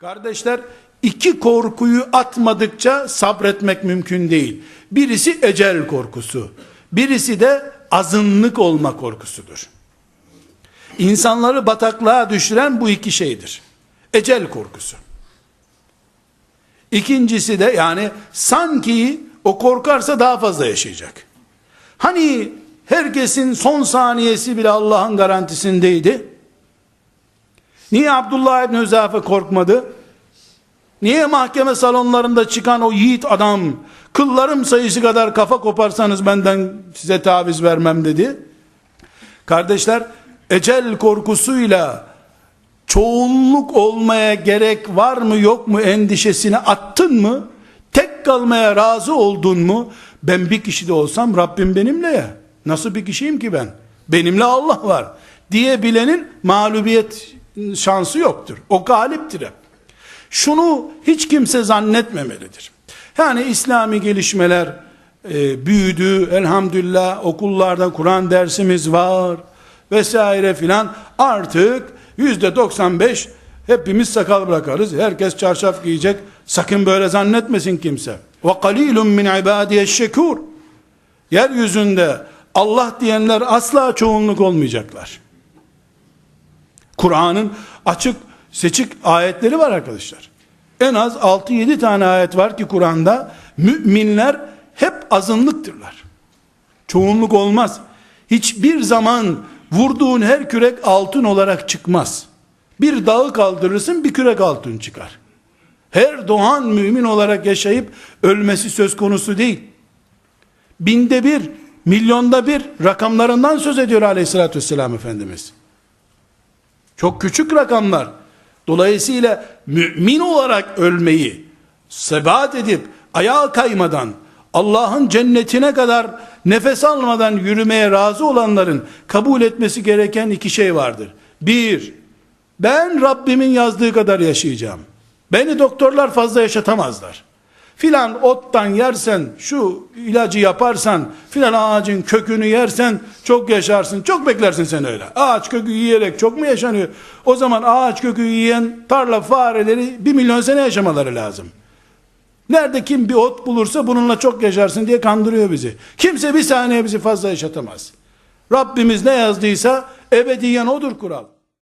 Kardeşler iki korkuyu atmadıkça sabretmek mümkün değil. Birisi ecel korkusu. Birisi de azınlık olma korkusudur. İnsanları bataklığa düşüren bu iki şeydir. Ecel korkusu. İkincisi de yani sanki o korkarsa daha fazla yaşayacak. Hani herkesin son saniyesi bile Allah'ın garantisindeydi. Niye Abdullah İbni Hüzafe korkmadı? Niye mahkeme salonlarında çıkan o yiğit adam kıllarım sayısı kadar kafa koparsanız benden size taviz vermem dedi. Kardeşler ecel korkusuyla çoğunluk olmaya gerek var mı yok mu endişesini attın mı? Tek kalmaya razı oldun mu? Ben bir kişi de olsam Rabbim benimle ya. Nasıl bir kişiyim ki ben? Benimle Allah var. Diyebilenin mağlubiyet şansı yoktur. O galiptir hep. Şunu hiç kimse zannetmemelidir. Yani İslami gelişmeler e, büyüdü. Elhamdülillah okullarda Kur'an dersimiz var vesaire filan. Artık yüzde 95 hepimiz sakal bırakarız. Herkes çarşaf giyecek. Sakın böyle zannetmesin kimse. Ve kalilun min ibadiye şekur. Yeryüzünde Allah diyenler asla çoğunluk olmayacaklar. Kur'an'ın açık seçik ayetleri var arkadaşlar. En az 6-7 tane ayet var ki Kur'an'da müminler hep azınlıktırlar. Çoğunluk olmaz. Hiçbir zaman vurduğun her kürek altın olarak çıkmaz. Bir dağı kaldırırsın bir kürek altın çıkar. Her doğan mümin olarak yaşayıp ölmesi söz konusu değil. Binde bir, milyonda bir rakamlarından söz ediyor aleyhissalatü vesselam Efendimiz. Çok küçük rakamlar. Dolayısıyla mümin olarak ölmeyi sebat edip ayağa kaymadan Allah'ın cennetine kadar nefes almadan yürümeye razı olanların kabul etmesi gereken iki şey vardır. Bir, ben Rabbimin yazdığı kadar yaşayacağım. Beni doktorlar fazla yaşatamazlar. Filan ottan yersen, şu ilacı yaparsan, filan ağacın kökünü yersen çok yaşarsın. Çok beklersin sen öyle. Ağaç kökü yiyerek çok mu yaşanıyor? O zaman ağaç kökü yiyen tarla fareleri bir milyon sene yaşamaları lazım. Nerede kim bir ot bulursa bununla çok yaşarsın diye kandırıyor bizi. Kimse bir saniye bizi fazla yaşatamaz. Rabbimiz ne yazdıysa ebediyen odur kural.